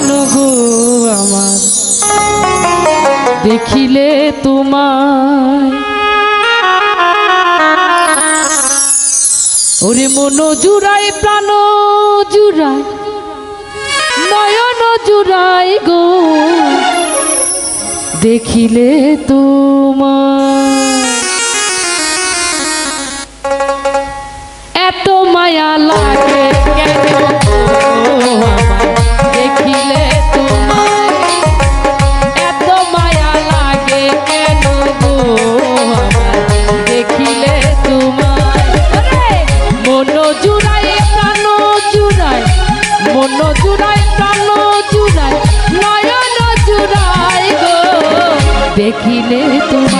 জানো গো আমার? দেখিলে তোমায়। ওরে মন জুড়াই, প্রাণ জুড়াই, নয়ন জুড়াই গো। দেখিলে তোমায়। দেখিলে তোমার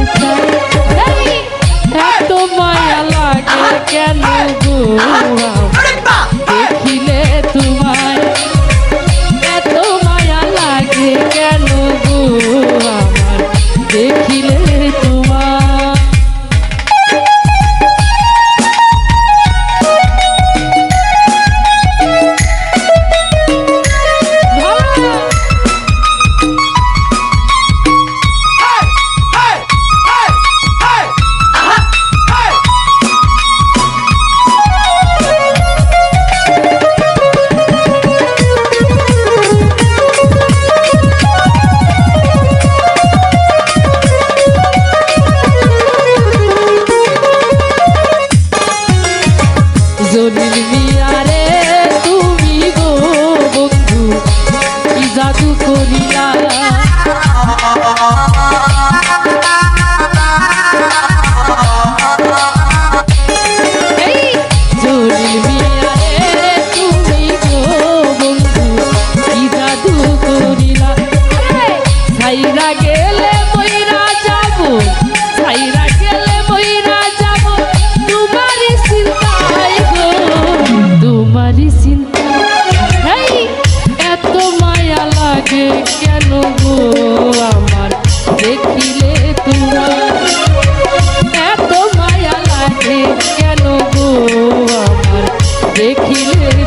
কেন গো? I Jacques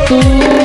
তুমি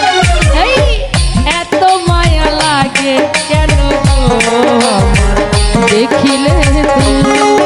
কেন? দেখিলে তুমি